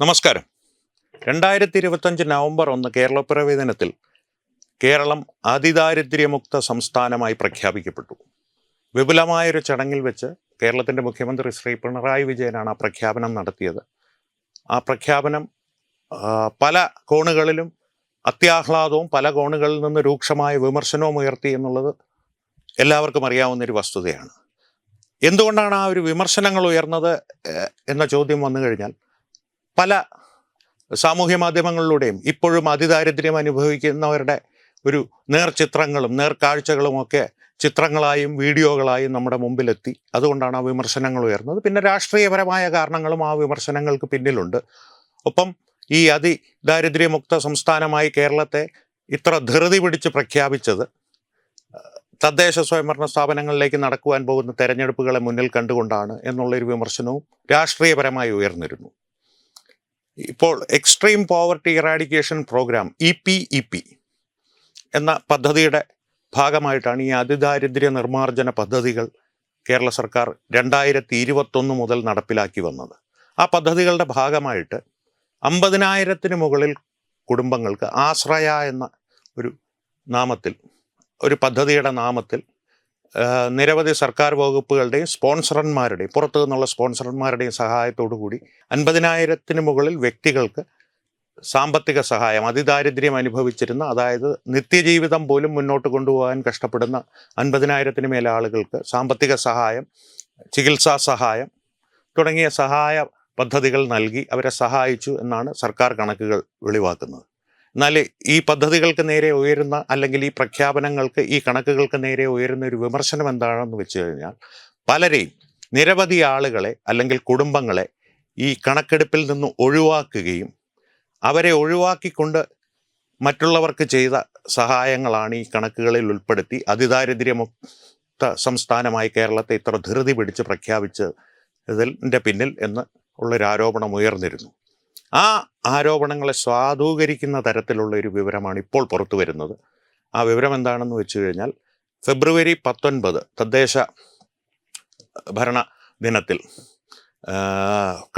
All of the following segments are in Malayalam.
നമസ്കാരം. രണ്ടായിരത്തി ഇരുപത്തഞ്ച് നവംബർ ഒന്ന് കേരളപ്പിറവി ദിനത്തിൽ കേരളം അതിദാരിദ്ര്യമുക്ത സംസ്ഥാനമായി പ്രഖ്യാപിക്കപ്പെട്ടു. വിപുലമായൊരു ചടങ്ങിൽ വെച്ച് കേരളത്തിന്റെ മുഖ്യമന്ത്രി ശ്രീ പിണറായി വിജയനാണ് ആ പ്രഖ്യാപനം നടത്തിയത്. ആ പ്രഖ്യാപനം പല കോണുകളിലും അത്യാഹ്ലാദവും പല കോണുകളിൽ നിന്ന് രൂക്ഷമായ വിമർശനവും ഉയർത്തി എന്നുള്ളത് എല്ലാവർക്കും അറിയാവുന്നൊരു വസ്തുതയാണ്. എന്തുകൊണ്ടാണ് ആ ഒരു വിമർശനങ്ങൾ ഉയർന്നത് എന്ന ചോദ്യം വന്നു കഴിഞ്ഞാൽ പല സാമൂഹ്യ മാധ്യമങ്ങളിലൂടെയും ഇപ്പോഴും അതിദാരിദ്ര്യം അനുഭവിക്കുന്നവരുടെ ഒരു നേർചിത്രങ്ങളും നേർക്കാഴ്ചകളും ഒക്കെ ചിത്രങ്ങളായും വീഡിയോകളായും നമ്മുടെ മുമ്പിലെത്തി. അതുകൊണ്ടാണ് ആ വിമർശനങ്ങൾ ഉയർന്നത്. പിന്നെ രാഷ്ട്രീയപരമായ കാരണങ്ങളും ആ വിമർശനങ്ങൾക്ക് പിന്നിലുണ്ട്. ഒപ്പം ഈ അതിദാരിദ്ര്യമുക്ത സംസ്ഥാനമായി കേരളത്തെ ഇത്ര ധൃതി പിടിച്ച് പ്രഖ്യാപിച്ചത് തദ്ദേശ സ്വയംഭരണ സ്ഥാപനങ്ങളിലേക്ക് നടക്കുവാൻ പോകുന്ന തെരഞ്ഞെടുപ്പുകളെ മുന്നിൽ കണ്ടുകൊണ്ടാണ് എന്നുള്ളൊരു വിമർശനവും രാഷ്ട്രീയപരമായി ഉയർന്നിരുന്നു. ഇപ്പോൾ extreme poverty eradication programme E P E P എന്ന പദ്ധതിയുടെ ഭാഗമായിട്ടാണ് ഈ അതിദാരിദ്ര്യ നിർമ്മാർജന പദ്ധതികൾ കേരള സർക്കാർ രണ്ടായിരത്തി ഇരുപത്തൊന്ന് മുതൽ നടപ്പിലാക്കി വന്നത്. ആ പദ്ധതികളുടെ ഭാഗമായിട്ട് അമ്പതിനായിരത്തിന് മുകളിൽ കുടുംബങ്ങൾക്ക് ആശ്രയ എന്ന ഒരു നാമത്തിൽ ഒരു പദ്ധതിയുടെ നാമത്തിൽ നിരവധി സർക്കാർ വകുപ്പുകളുടെയും സ്പോൺസർമാരുടെയും പുറത്തു നിന്നുള്ള സ്പോൺസർമാരുടെയും സഹായത്തോടു കൂടി അൻപതിനായിരത്തിന് മുകളിൽ വ്യക്തികൾക്ക് സാമ്പത്തിക സഹായം അതിദാരിദ്ര്യം അനുഭവിച്ചിരുന്ന അതായത് നിത്യജീവിതം പോലും മുന്നോട്ട് കൊണ്ടുപോകാൻ കഷ്ടപ്പെടുന്ന അൻപതിനായിരത്തിന് മേലെ ആളുകൾക്ക് സാമ്പത്തിക സഹായം ചികിത്സാ സഹായം തുടങ്ങിയ സഹായ പദ്ധതികൾ നൽകി അവരെ സഹായിച്ചു എന്നാണ് സർക്കാർ കണക്കുകൾ വെളിവാക്കുന്നത്. എന്നാൽ ഈ പദ്ധതികൾക്ക് നേരെ ഉയരുന്ന അല്ലെങ്കിൽ ഈ പ്രഖ്യാപനങ്ങൾക്ക് ഈ കണക്കുകൾക്ക് നേരെ ഉയരുന്ന ഒരു വിമർശനം എന്താണെന്ന് വെച്ച് കഴിഞ്ഞാൽ പലരെയും നിരവധി ആളുകളെ അല്ലെങ്കിൽ കുടുംബങ്ങളെ ഈ കണക്കെടുപ്പിൽ നിന്ന് ഒഴിവാക്കുകയും അവരെ ഒഴിവാക്കിക്കൊണ്ട് മറ്റുള്ളവർക്ക് ചെയ്ത സഹായങ്ങളാണ് ഈ കണക്കുകളിൽ ഉൾപ്പെടുത്തി അതിദാരിദ്ര്യമുക്ത സംസ്ഥാനമായി കേരളത്തെ ഇത്ര ധൃതി പിടിച്ച് പ്രഖ്യാപിച്ചതിന്റെ പിന്നിൽ എന്ന് ഉള്ളൊരു ആരോപണം ഉയർന്നിരുന്നു. ആ ആരോപണങ്ങളെ സ്വാധൂകരിക്കുന്ന തരത്തിലുള്ള ഒരു വിവരമാണ് ഇപ്പോൾ പുറത്തു വരുന്നത്. ആ വിവരം എന്താണെന്ന് വെച്ച് കഴിഞ്ഞാൽ ഫെബ്രുവരി പത്തൊൻപത് തദ്ദേശ ഭരണ ദിനത്തിൽ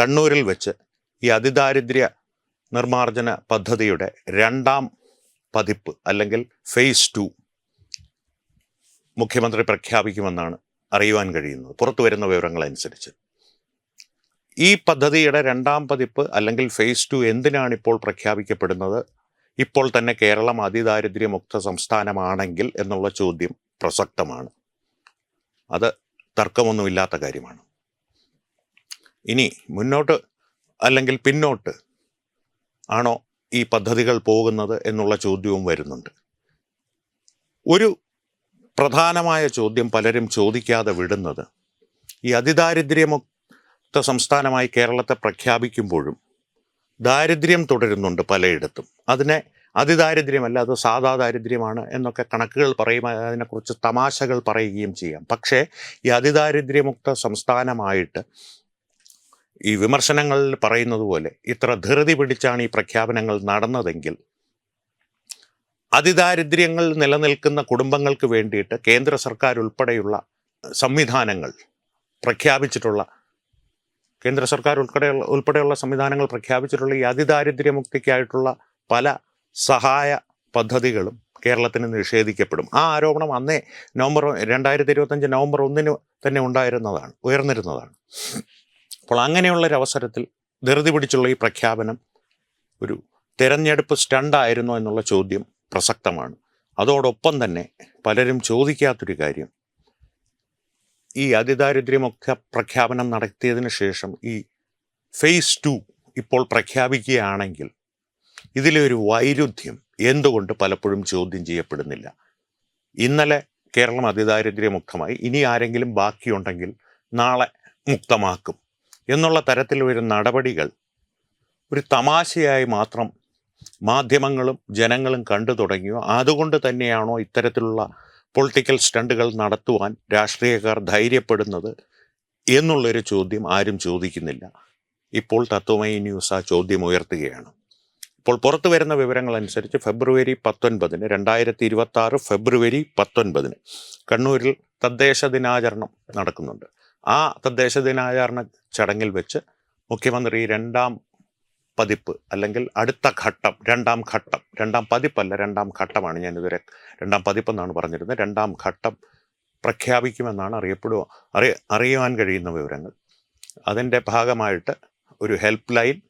കണ്ണൂരിൽ വെച്ച് ഈ അതിദാരിദ്ര്യ നിർമ്മാർജന പദ്ധതിയുടെ രണ്ടാം പതിപ്പ് അല്ലെങ്കിൽ ഫേസ് ടു മുഖ്യമന്ത്രി പ്രഖ്യാപിക്കുമെന്നാണ് അറിയുവാൻ കഴിയുന്നത്. പുറത്തു വരുന്ന വിവരങ്ങളനുസരിച്ച്. ഈ പദ്ധതിയുടെ രണ്ടാം പതിപ്പ് അല്ലെങ്കിൽ ഫേസ് ടു എന്തിനാണ് ഇപ്പോൾ പ്രഖ്യാപിക്കപ്പെടുന്നത്? ഇപ്പോൾ തന്നെ കേരളം അതിദാരിദ്ര്യമുക്ത സംസ്ഥാനമാണെങ്കിൽ എന്നുള്ള ചോദ്യം പ്രസക്തമാണ്. അത് തർക്കമൊന്നുമില്ലാത്ത കാര്യമാണ്. ഇനി മുന്നോട്ട് അല്ലെങ്കിൽ പിന്നോട്ട് ആണോ ഈ പദ്ധതികൾ പോകുന്നത് എന്നുള്ള ചോദ്യവും വരുന്നുണ്ട്. ഒരു പ്രധാനമായ ചോദ്യം പലരും ചോദിക്കാതെ വിടുന്നത് ഈ അതിദാരിദ്ര്യമുക്ത സംസ്ഥാനമായി കേരളത്തെ പ്രഖ്യാപിക്കുമ്പോഴും ദാരിദ്ര്യം തുടരുന്നുണ്ട് പലയിടത്തും. അതിനെ അതിദാരിദ്ര്യമല്ല അത് സാധാ ദാരിദ്ര്യമാണ് എന്നൊക്കെ കണക്കുകൾ പറയും അതിനെക്കുറിച്ച് തമാശകൾ പറയുകയും ചെയ്യാം. പക്ഷേ ഈ അതിദാരിദ്ര്യമുക്ത സംസ്ഥാനമായിട്ട് ഈ വിമർശനങ്ങളിൽ പറയുന്നത് പോലെ ഇത്ര ധൃതി പിടിച്ചാണ് ഈ പ്രഖ്യാപനങ്ങൾ നടന്നതെങ്കിൽ അതിദാരിദ്ര്യങ്ങൾ നിലനിൽക്കുന്ന കുടുംബങ്ങൾക്ക് വേണ്ടിയിട്ട് കേന്ദ്ര സർക്കാർ ഉൾപ്പെടെയുള്ള സംവിധാനങ്ങൾ പ്രഖ്യാപിച്ചിട്ടുള്ള കേന്ദ്ര സർക്കാർ ഉൾപ്പെടെയുള്ള ഉൾപ്പെടെയുള്ള സംവിധാനങ്ങൾ പ്രഖ്യാപിച്ചിട്ടുള്ള ഈ അതിദാരിദ്ര്യമുക്തിക്കായിട്ടുള്ള പല സഹായ പദ്ധതികളും കേരളത്തിന് നിഷേധിക്കപ്പെടും. ആ ആരോപണം അന്നേ നവംബർ രണ്ടായിരത്തി ഇരുപത്തഞ്ച് നവംബർ ഒന്നിന് തന്നെ ഉണ്ടായിരുന്നതാണ് ഉയർന്നിരുന്നതാണ്. അപ്പോൾ അങ്ങനെയുള്ളൊരവസരത്തിൽ ധൃതി പിടിച്ചുള്ള ഈ പ്രഖ്യാപനം ഒരു തെരഞ്ഞെടുപ്പ് സ്റ്റണ്ടായിരുന്നോ എന്നുള്ള ചോദ്യം പ്രസക്തമാണ്. അതോടൊപ്പം തന്നെ പലരും ചോദിക്കാത്തൊരു കാര്യം ഈ അതിദാരിദ്ര്യമൊക്കെ പ്രഖ്യാപനം നടത്തിയതിന് ശേഷം ഈ ഫേസ് ടു ഇപ്പോൾ പ്രഖ്യാപിക്കുകയാണെങ്കിൽ ഇതിലെ ഒരു വൈരുദ്ധ്യം എന്തുകൊണ്ട് പലപ്പോഴും ചോദ്യം ചെയ്യപ്പെടുന്നില്ല? ഇന്നലെ കേരളം അതിദാരിദ്ര്യമുക്തമായി ഇനി ആരെങ്കിലും ബാക്കിയുണ്ടെങ്കിൽ നാളെ മുക്തമാക്കും എന്നുള്ള തരത്തിൽ വരുന്ന നടപടികൾ ഒരു തമാശയായി മാത്രം മാധ്യമങ്ങളും ജനങ്ങളും കണ്ടു തുടങ്ങിയോ? അതുകൊണ്ട് തന്നെയാണോ ഇത്തരത്തിലുള്ള പൊളിറ്റിക്കൽ സ്റ്റണ്ടുകൾ നടത്തുവാൻ രാഷ്ട്രീയക്കാർ ധൈര്യപ്പെടുന്നത് എന്നുള്ളൊരു ചോദ്യം ആരും ചോദിക്കുന്നില്ല. ഇപ്പോൾ തത്വമയി ന്യൂസ് ആ ചോദ്യം ഉയർത്തുകയാണ്. ഇപ്പോൾ പുറത്തു വരുന്ന വിവരങ്ങൾ അനുസരിച്ച് ഫെബ്രുവരി പത്തൊൻപതിന് രണ്ടായിരത്തി ഇരുപത്തി ആറ് ഫെബ്രുവരി പത്തൊൻപതിന് കണ്ണൂരിൽ തദ്ദേശ ദിനാചരണം നടക്കുന്നുണ്ട്. ആ തദ്ദേശ ദിനാചരണ ചടങ്ങിൽ വെച്ച് മുഖ്യമന്ത്രി രണ്ടാം പതിപ്പ് അല്ലെങ്കിൽ അടുത്ത ഘട്ടം രണ്ടാം ഘട്ടം. രണ്ടാം പതിപ്പല്ല രണ്ടാം ഘട്ടമാണ് ഞാൻ ഇതുവരെ രണ്ടാം പതിപ്പെന്നാണ് പറഞ്ഞിരുന്നത്. രണ്ടാം ഘട്ടം പ്രഖ്യാപിക്കുമെന്നാണ് അറിയപ്പെടുക അറിയ അറിയുവാൻ കഴിയുന്ന വിവരങ്ങൾ. അതിന്റെ ഭാഗമായിട്ട് ഒരു ഹെൽപ്പ് ലൈൻ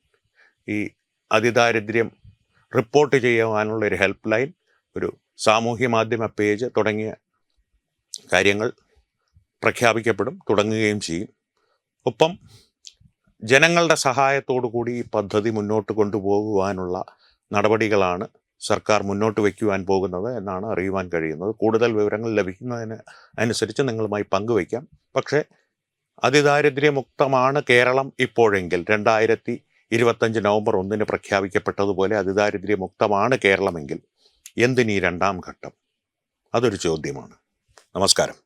ഈ അതിദാരിദ്ര്യം റിപ്പോർട്ട് ചെയ്യുവാനുള്ള ഒരു ഹെൽപ്പ് ലൈൻ ഒരു സാമൂഹ്യ മാധ്യമ പേജ് തുടങ്ങിയ കാര്യങ്ങൾ പ്രഖ്യാപിക്കപ്പെടും തുടങ്ങുകയും ചെയ്യും. ഒപ്പം ജനങ്ങളുടെ സഹായത്തോടു കൂടി ഈ പദ്ധതി മുന്നോട്ട് കൊണ്ടുപോകുവാനുള്ള നടപടികളാണ് സർക്കാർ മുന്നോട്ട് വയ്ക്കുവാൻ പോകുന്നത് എന്നാണ് അറിയുവാൻ കഴിയുന്നത്. കൂടുതൽ വിവരങ്ങൾ ലഭിക്കുന്നതിന് അനുസരിച്ച് നിങ്ങളുമായി പങ്കുവയ്ക്കാം. പക്ഷേ അതിദാരിദ്ര്യമുക്തമാണ് കേരളം ഇപ്പോഴെങ്കിൽ. രണ്ടായിരത്തി ഇരുപത്തഞ്ച് നവംബർ ഒന്നിന് പ്രഖ്യാപിക്കപ്പെട്ടതുപോലെ അതിദാരിദ്ര്യമുക്തമാണ് കേരളമെങ്കിൽ എന്തിനീ രണ്ടാം ഘട്ടം? അതൊരു ചോദ്യമാണ്. നമസ്കാരം.